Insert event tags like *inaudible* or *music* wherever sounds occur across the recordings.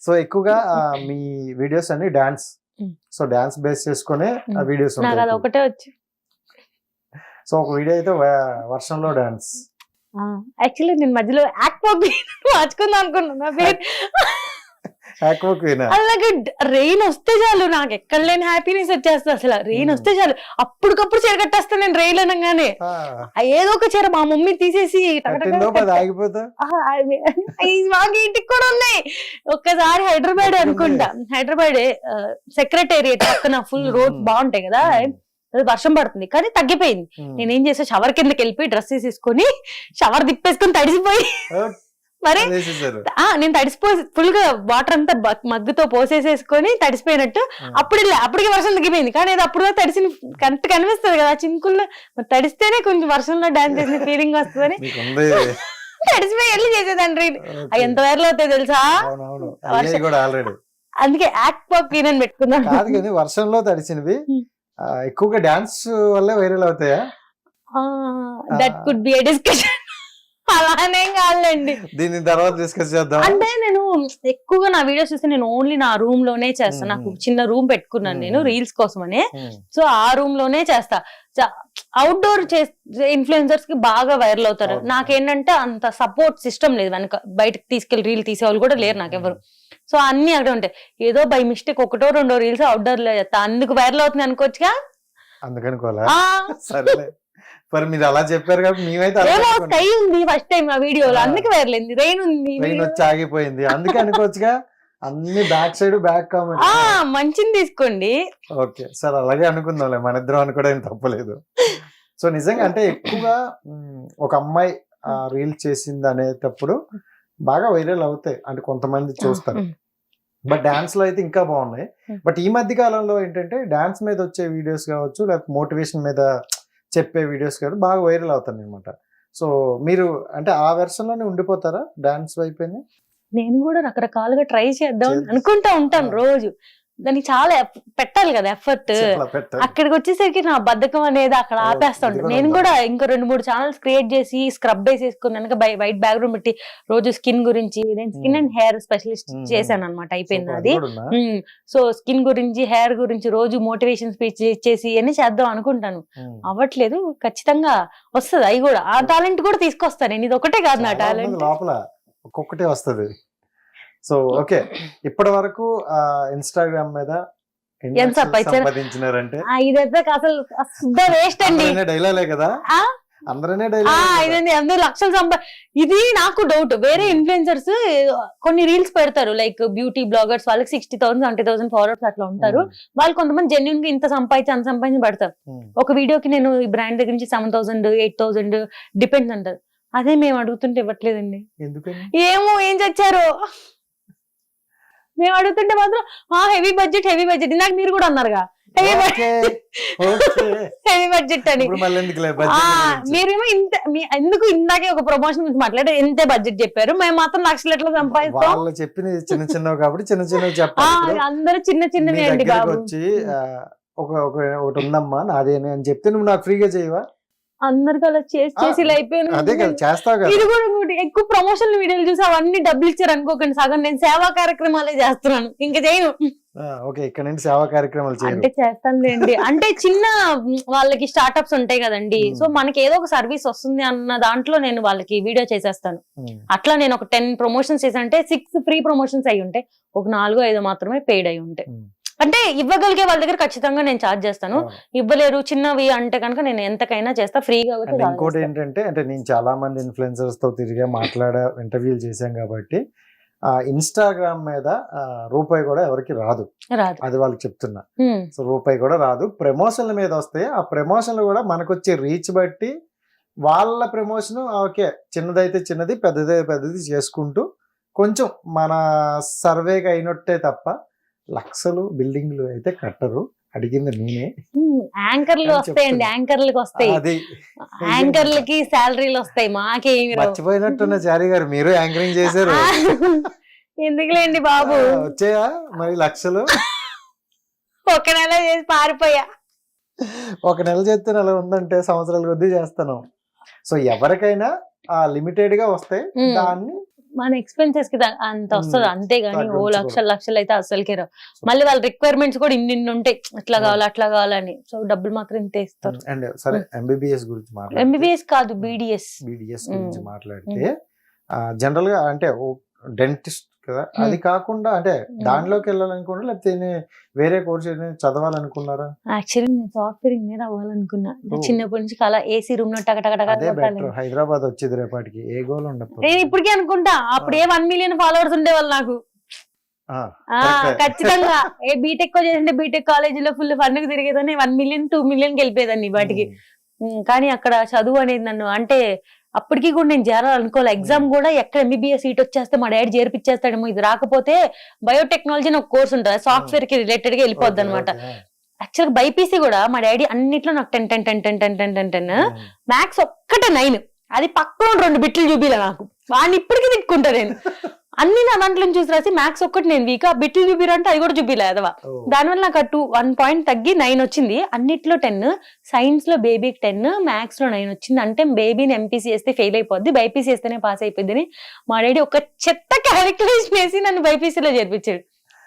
So ఎక్కువగా మీ videos అన్ని డాన్స్. సో డాన్స్ బేస్ చేసుకునే. వీడియోస్ నాకు ఒకటే వచ్చు. సో ఒక వీడియో అయితే వర్షంలో డాన్స్. యాక్చువల్లీ నేను మధ్యలో యాక్ట్ *laughs* మార్చుకుందాం అనుకున్నాను అలాగే రెయిన్ వస్తే చాలు నాకు ఎక్కడ లేని హ్యాపీనెస్ వచ్చేస్తుంది అసలు. Rain Hmm. వస్తే చాలు. అప్పటికప్పుడు చీర కట్టేస్తాను నేను రెయిన్ అనగానే. ఏదో ఒక చీర మా మమ్మీ తీసేసి ఇంటికి కూడా ఉన్నాయి. ఒక్కసారి హైదరాబాద్ అనుకుంటా. హైదరాబాద్ సెక్రటేరియట్ పక్కన ఫుల్ రోడ్ Hmm. బాగుంటాయి కదా. అది వర్షం పడుతుంది. కానీ తగ్గిపోయింది. నేనేం చేసా షవర్ కిందకి వెళ్ళిపోయి డ్రెస్ వేసేసుకొని షవర్ తిప్పేసుకొని తడిసిపోయి మరి నేను తడిసిపోయి ఫుల్గా వాటర్ అంతా మగ్గుతో పోసేసేసుకొని తడిసిపోయినట్టు. అప్పుడు అప్పటికి వర్షం తగ్గిపోయింది. కానీ అది అప్పుడు తడిసిన కరెక్ట్ కనిపిస్తుంది కదా మరి తడిస్తేనే కొంచెం వర్షంలో డాన్స్ చేసిన ఫీలింగ్ వస్తుందని. *laughs* తడిసిపోయి వెళ్ళి చేసేదండి Okay. అవి ఎంత వైరల్ అవుతాయి తెలుసా? అందుకే యాక్ట్ పాప్ అని పెట్టుకున్నాను కాదు కానీ వర్షంలో. ఆ, ఎక్కువగా డాన్స్ వల్లే వైరల్ అవుతాయా? That could be a discussion అలానేం కాదులేండి. దీని తర్వాత డిస్కస్ చేద్దాం అంటే నేను ఎక్కువగా నా వీడియోస్ చూస్తే నేను ఓన్లీ నా రూమ్లోనే చేస్తాను. నాకు చిన్న రూమ్ పెట్టుకున్నాను నేను. రీల్స్ కోసమనే. సో ఆ రూమ్లోనే చేస్తా. అవుట్డోర్ ఇన్ఫ్లుయెన్సర్స్కి బాగా వైరల్ అవుతారు. నాకేంటంటే అంత సపోర్ట్ సిస్టమ్ లేదు. వెనక బయటకు తీసుకెళ్ళి రీల్ తీసే వాళ్ళు కూడా లేరు నాకు ఎవరు సో అన్ని అక్కడే ఉంటాయి. ఏదో బై మిస్టేక్ ఒకటో రెండో రీల్స్ అవుట్డోర్లో చేస్తా. అందుకు వైరల్ అవుతుంది అనుకోవచ్చుగా? అందుకని కోలా ఆ, *laughs* సరేలే. మరి మీరు అలా చెప్పారు కాబట్టి మేమైతే. స్కై ఉంది ఫస్ట్ టైం ఆ వీడియోలో. అందుకే అయింది రెయిన్ ఉంది video- వచ్చి ఆగిపోయింది. అందుకే అనుకోవచ్చుగా అన్ని బ్యాక్ సైడ్ బ్యాక్ కామెంట్ ఆ మంచిని తీసుకోండి. ఓకే సరే అలాగే అనుకుందాంలే. మన ఇద్దరం అనుకోవడం తప్పలేదు. సో నిజంగా అంటే ఎక్కువగా ఒక అమ్మాయి రీల్ చేసింది అనేటప్పుడు బాగా వైరల్ అవుతాయి. అంటే కొంతమంది చూస్తారు. బట్ డాన్స్లో అయితే ఇంకా బాగున్నాయి. బట్ ఈ మధ్య కాలంలో ఏంటంటే డాన్స్ మీద వచ్చే వీడియోస్ కావచ్చు లేకపోతే మోటివేషన్ మీద చెప్పే వీడియోస్ కావచ్చు బాగా వైరల్ అవుతాయి అనమాట సో మీరు అంటే ఆ వెర్షన్లోనే ఉండిపోతారా డాన్స్ వైపుని నేను కూడా రకరకాలుగా ట్రై చేద్దాం. అనుకుంటా ఉంటాను. రోజు దానికి చాలా పెట్టాలి కదా ఎఫర్ట్ అక్కడికి వచ్చేసరికి నా బద్ధకం అనేది అక్కడ ఓ, ఆపేస్తా ఇది ఉంటాను కూడా నేను? కూడా ఇంకో రెండు మూడు ఛానల్స్ క్రియేట్ చేసి స్క్రబ్ వేసేసుకుని వెనక వైట్ బ్యాక్గ్రౌండ్ పెట్టి రోజు స్కిన్ గురించి నేను స్కిన్. And hair specialist. చేశాను అనమాట అయిపోయింది అది? సో స్కిన్ గురించి హెయిర్ గురించి రోజు మోటివేషన్ స్పీచ్ ఇచ్చేసి అన్ని చేద్దాం అనుకుంటాను. అవ్వట్లేదు ఖచ్చితంగా వస్తుంది అవి కూడా ఆ టాలెంట్ కూడా తీసుకొస్తాను నేను ఇది ఒకటే కాదు నా టాలెంట్ లోపల ఒక్కొక్కటే వస్తది సో ఓకే. ఇప్పటి వరకు ఇన్స్టాగ్రామ్ మీద? సంపాదించినారంటే ఇదైతే అసలు వేస్ట్ అండి కదా? అందరనే ఇదండి అందరూ లక్షలు సంపా ఇది నాకు డౌట్ వేరే ఇన్ఫ్లుయెన్సర్స్ కొన్ని రీల్స్ పెడతారు లైక్ బ్యూటీ బ్లాగర్స్ వాళ్ళకి sixty thousand twenty thousand followers అట్లా ఉంటారు. వాళ్ళు కొంతమంది జెన్యున్గా ఇంత సంపాదించి అంత సంపాదించి పెడతారు. ఒక వీడియోకి నేను ఈ బ్రాండ్ దగ్గర నుంచి seven thousand eight thousand depends అంటారు. అదే మేము అడుగుతుంటే ఇవ్వట్లేదండి. ఏమో ఏం చచ్చారు. మేము అడుగుతుంటే మాత్రం ఆ హెవీ బడ్జెట్ హెవీ బడ్జెట్ ఇందాక మీరు కూడా అన్నారుగా. హెవీ ఓకే హెవీ బడ్జెట్ అని. బడ్జెట్ మీరేమో ఇంత ఎందుకు ఇందాకే ఒక ప్రమోషన్ గురించి మాట్లాడారు? ఇంతే బడ్జెట్ చెప్పారు? మేము మాత్రం లక్షలు ఎట్లా సంపాదిస్తాం. వాళ్ళు చెప్పింది చిన్న చిన్నవి కాబట్టి చిన్న చిన్నవి చెప్పాలి అందరూ చిన్న చిన్నవి వచ్చి ఒక ఒక ఒకటి ఉందమ్మా నాది అని అని చెప్తే నువ్వు నాకు ఫ్రీగా చేయవా? అందరికి అలా చేసి చేసి ఇలా అయిపోయాను అదే కదా చేస్తావు కదా. ఇది కూడా ఇంకోటి, ఎక్కువ ప్రమోషన్ వీడియోలు చూసి అవన్నీ డబ్బులు ఇచ్చారు అనుకోకండి. సగం నేను సేవా కార్యక్రమాలే చేస్తున్నాను. ఇంకా చేయను. ఆ, ఓకే ఇక్కడ నుండి సేవా కార్యక్రమాలు అంటే చేస్తానులేండి. అంటే చిన్న వాళ్ళకి స్టార్ట్అప్స్ ఉంటాయి కదండి. సో మనకి ఏదో ఒక సర్వీస్ వస్తుంది అన్న దాంట్లో నేను వాళ్ళకి వీడియో చేసేస్తాను. అట్లా నేను ఒక టెన్ ప్రమోషన్స్ చేశానంటే సిక్స్ ఫ్రీ ప్రమోషన్స్ అయి ఉంటాయి. ఒక నాలుగు ఐదు మాత్రమే పెయిడ్ అయి ఉంటాయి. అంటే ఇవ్వగలిగే వాళ్ళ దగ్గర ఖచ్చితంగా నేను ఛార్జ్ చేస్తాను. ఇవ్వలేరు చిన్నవి అంటే కనుక నేను ఎంతకైనా చేస్తా ఫ్రీగా ఇంకోటి. ఏంటంటే అంటే నేను చాలా మంది ఇన్ఫ్లుయెన్సర్స్తో తిరిగా మాట్లాడా ఇంటర్వ్యూలు చేశాం కాబట్టి ఆ ఇన్స్టాగ్రామ్ మీద రూపాయి కూడా ఎవరికి రాదు అది వాళ్ళకి చెప్తున్నా. సో రూపాయి కూడా రాదు ప్రమోషన్ల మీద వస్తే ఆ ప్రమోషన్లు కూడా మనకు వచ్చే రీచ్ బట్టి వాళ్ళ ప్రమోషన్ ఓకే చిన్నదైతే చిన్నది పెద్దదైతే పెద్దది చేసుకుంటూ కొంచెం మన సర్వేకి అయినట్టే తప్ప లక్షలు బిల్డింగ్లు అయితే కట్టరు అడిగింది నేనే. యాంకర్లు వస్తాయండి. యాంకర్లకు వస్తాయి అది యాంకర్లకి శాలరీలు వస్తాయి మాకేమి రావు. మర్చిపోయినట్టున్న చారి గారు మీరు యాంకరింగ్ చేశారు *laughs* ఎందుకులేండి బాబు వచ్చాయా మరి లక్షలు ఒక నెల చేసి పారిపోయా ఒక నెల చేస్తే నెల ఉందంటే సంవత్సరాల కొద్దీ చేస్తాను సో ఎవరికైనా ఆ లిమిటెడ్గా వస్తాయి. దాన్ని మన ఎక్స్పెన్సెస్కి అంత వస్తుంది? అంతే గానీ ఓ. లక్షలు లక్షలు అయితే అసలుకే రావు మళ్ళీ వాళ్ళ రిక్వైర్మెంట్స్ కూడా ఇన్ని ఇన్ని ఉంటాయి. ఉమ్. కావాలి అట్లా కావాలని. సో డబ్బులు మాత్రం ఇంతే ఇస్తారు. అండ్ సరే ఎంబీబీఎస్ గురించి ఎంబీబీఎస్ కాదు బీడిఎస్ బీడిఎస్ గురించి. మాట్లాడితే జనరల్గా అంటే డెంటిస్ట్ కదా? అది కాకుండా అంటే దానిలోకి వెళ్ళాలనుకున్నా లేకపోతే వేరే కోర్స్ చదవాలనుకున్నారా? యాక్చువల్లీ నేను సాఫ్ట్వేర్ ఇంజనీర్ అవ్వాలనుకున్నా. చిన్నప్పటి నుంచి కళ ఏసీ రూమ్లో హైదరాబాద్ వచ్చేది రేపటికి. ఏ గోల్ ఉండదు నేను ఇప్పటికీ అనుకుంటా. అప్పుడు ఏ వన్ మిలియన్ ఫాలోవర్స్ ఉండేవాళ్ళు నాకు. ఖచ్చితంగా. ఏ బీటెక్ చేసింటే బీటెక్ కాలేజీలో ఫుల్ ఫన్ తిరిగేదాన్ని. వన్ మిలియన్ టూ మిలియన్ వెళ్ళిపోయేదాన్ని వాటికి. కానీ అక్కడ చదువు అనేది నన్ను అంటే అప్పటికి కూడా నేను చేరాలనుకోలే. ఎగ్జామ్ కూడా ఎక్కడ ఎంబీబీఎస్ సీట్ వచ్చేస్తే మా డాడీ చేర్పిచ్చేస్తాడేమో. ఇది రాకపోతే బయోటెక్నాలజీ అని ఒక కోర్స్ ఉంటుంది. సాఫ్ట్వేర్కి రిలేటెడ్గా వెళ్ళిపోద్ది అనమాట యాక్చువల్గా బైపీసీ కూడా మా డాడీ అన్నిట్లో నాకు ten ten ten ten ten ten ten ten. Maths ఒక్కటే నైన్ అది పక్కన రెండు బిట్లు చూపిలే నాకు. వాడిని ఇప్పటికీ తిట్టుకుంటా నేను. *laughs* అన్ని నా దాంట్లో చూసి రాసి మ్యాథ్స్ ఒక్కటి నేను వీక్ ఆ బిట్లు చూపిరంటే అది కూడా చూపిలే అదవా దానివల్ల నాకు టూ వన్ పాయింట్ తగ్గి నైన్ వచ్చింది. అన్నిట్లో టెన్ సైన్స్లో బేబీకి టెన్ మ్యాథ్స్లో నైన్ వచ్చింది. అంటే బేబీని ఎంపీసీ చేస్తే ఫెయిల్ అయిపోద్ది బైపీసీ చేస్తేనే పాస్ అయిపోద్ది అని మా డాడీ ఒక చెత్త క్యాలిక్యులేషన్ వేసి నన్ను బైపీసీలో చేర్పించాడు.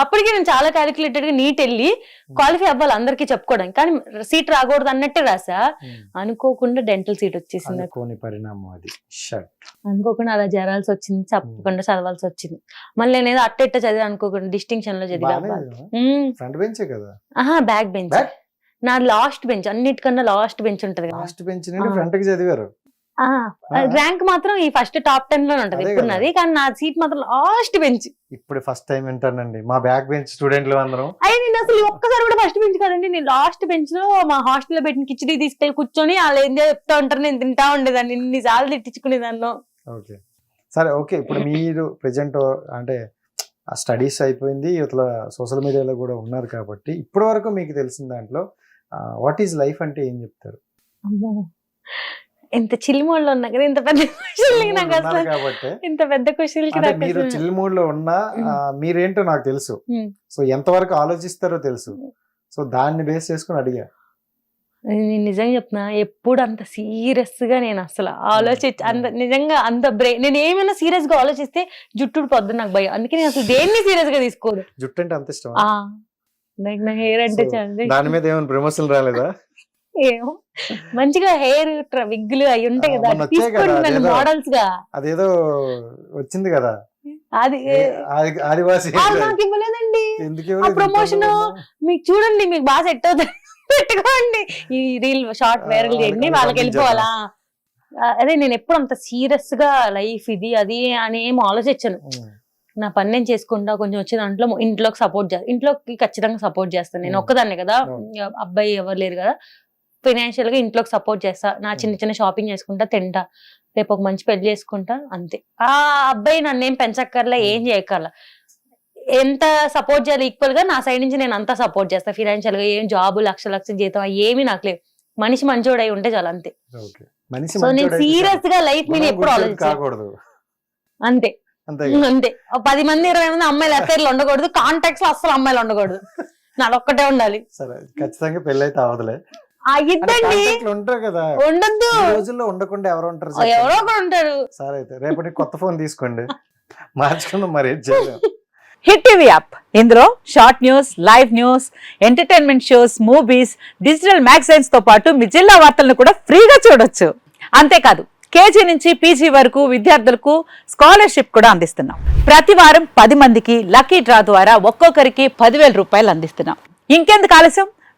అప్పటికి నేను చాలా క్యాలిక్యులేటెడ్గా నీట్ వెళ్ళి క్వాలిఫై అవ్వాలి అందరికీ చెప్పుకోవడానికి. కానీ సీట్ రాకూడదు అన్నట్టే రాసా అనుకోకుండా డెంటల్ సీట్ వచ్చేసింది పరిణామం అది. అనుకోకుండా అలా జరాల్సి వచ్చింది చెప్పకుండా చదవాల్సి వచ్చింది. మళ్ళీ నేను ఏదో అట్ట ఇట్ట చదివి అనుకోకుండా డిస్టింక్షన్లో చదివా. ఫ్రంట్ బెంచే కదా? ఆహా బ్యాక్ బెంచ్? నా లాస్ట్ బెంచ్ అన్నిటికన్నా లాస్ట్ బెంచ్ ఉంటది లాస్ట్ బెంచ్. ఫ్రంట్కి చదివారు. ర్యాంక్ మాత్రం ఈ ఫస్ట్ టాప్ టెన్లో ఉంటది అదే ఇప్పుడు కదా. నాది కానీ నా సీట్ మాత్రం లాస్ట్ బెంచ్ ఇప్పుడు ఫస్ట్ టైం వింటానండి. మా బ్యాక్ బెంచ్ స్టూడెంట్లు అందరం. అయ్యి నేను అసలు ఒక్కసారి కూడా ఫస్ట్ బెంచ్ కాదండి. నేను లాస్ట్ బెంచ్లో మా హాస్టల్లో పెట్టిన కిచిడి తీసుకెళ్ళి కూర్చొని వాళ్ళు ఏం చెప్తా ఉంటారు నేను తింటా ఉండేదాన్ని. ఇన్ని సార్లు తిట్టించుకునేదాన్ని ఓకే. సరే ఓకే. ఇప్పుడు మీరు ప్రెజెంట్ అంటే స్టడీస్ అయిపోయింది. ఇట్లా సోషల్ మీడియాలో కూడా ఉన్నారు కాబట్టి ఇప్పటి వరకు మీకు తెలిసిన దాంట్లో వాట్ ఈజ్ లైఫ్ అంటే ఏం చెప్తారు? ఎంత చిల్ మోడ్లో ఉన్నా కదా ఇంత పెద్ద క్వశ్చన్ నాకు అసలు కాబట్టి. ఇంత పెద్ద క్వశ్చన్కి మీరు చిల్ మూడ్లో ఉన్నా మీరేంటో నాకు తెలుసు. సో ఎంతవరకు ఆలోచిస్తారో తెలుసు. సో దాన్ని బేస్ చేసుకుని అడిగా. నేను నిజంగా చెప్తున్నా ఎప్పుడు అంత సీరియస్గా నేను అసలు ఆలోచించి అంత నిజంగా అంత బ్రెయిన్ నేను ఏమైనా సీరియస్గా ఆలోచిస్తే జుట్టు పొద్దు నాకు భయం. అందుకే నేను అసలు దేన్ని సీరియస్గా తీసుకోదు. జుట్టు అంటే అంత ఇష్టం ఆ. లైక్ నా హెయిర్ అంటే దాని మీద ఏమైనా ప్రమోషన్ రాలేదా? ఏమో మంచిగా హెయిర్ విగ్గులు అవి ఉంటాయి కదా మొన్న అది వచ్చాయి కదా, తీసుకోండి నన్ను అదేదో- మోడల్స్గా. అదేదో వచ్చింది కదా. అది ఆదివాసి నాకు ఇవ్వలేదండి. promotion మీకు చూడండి మీకు బాగా సెట్ అవుతుంది. పెట్టుకోండి. ఈ రీల్ షార్ట్ వైరల్ చేయండి వాళ్ళకి. వెళ్ళిపోవాలా? అదే నేను ఎప్పుడు అంత సీరియస్గా లైఫ్ ఇది అది అని ఏం ఆలోచించను. నా పని నేను చేసుకుంటా కొంచెం వచ్చే దాంట్లో ఇంట్లోకి సపోర్ట్ చేస్తాను ఇంట్లోకి ఖచ్చితంగా సపోర్ట్ చేస్తాను. నేను. ఒక్కదాన్నే కదా. అబ్బాయి ఎవరు లేరు కదా. ఫైనాన్షియల్గా ఇంట్లోకి సపోర్ట్ చేస్తా. నా చిన్న చిన్న షాపింగ్ చేసుకుంటా తింటా. రేపు ఒక మంచి పెళ్ళి చేసుకుంటా అంతే. ఆ అబ్బాయి నన్ను ఏం పెంచక్కర్లా ఏం చేయక్కర్లా. ఎంత సపోర్ట్ చేయాలి ఈక్వల్గా నా సైడ్ నుంచి నేను అంతా సపోర్ట్ చేస్తా. ఫైనాన్షియల్గా ఏం జాబ్ లక్ష లక్ష జీతం ఏమీ నాకు లేవు. మనిషి మంచోడై ఉంటే చాలు అంతే. సో నేను సీరియస్గా లైఫ్. మీద ఎప్పుడు కాకూడదు. అంతే. *laughs* అంతే. పది మంది ఇరవై మంది అమ్మాయిలు ఎఫ్ఐఆర్లు ఉండకూడదు. కాంటాక్ట్స్లో అస్సలు అమ్మాయిలు ఉండకూడదు. *laughs* నాదొక్కటే ఉండాలి. సరే ఖచ్చితంగా పెళ్ళి అయితే అవదులే ఉంటారు కదా. ఉండద్దు. రోజుల్లో ఉండకుండా ఎవరు ఉంటారు ఎవరో ఒకడు ఉంటారు. సరే అయితే రేపటి కొత్త ఫోన్ తీసుకోండి. మార్చుకుందాం మరి ఏం చేయలేం *laughs* హిట్ టీవీ యాప్. ఇందులో short news live news entertainment shows movies digital మ్యాగజైన్స్తో పాటు మీ జిల్లా వార్తలను కూడా ఫ్రీగా చూడొచ్చు. అంతేకాదు కేజీ నుంచి పీజీ వరకు విద్యార్థులకు స్కాలర్షిప్ కూడా అందిస్తున్నాం. ప్రతి వారం పది మందికి లక్కీ డ్రా ద్వారా ఒక్కొక్కరికి పదివేల రూపాయలు అందిస్తున్నాం. ఇంకెందుకు ఆలస్యం?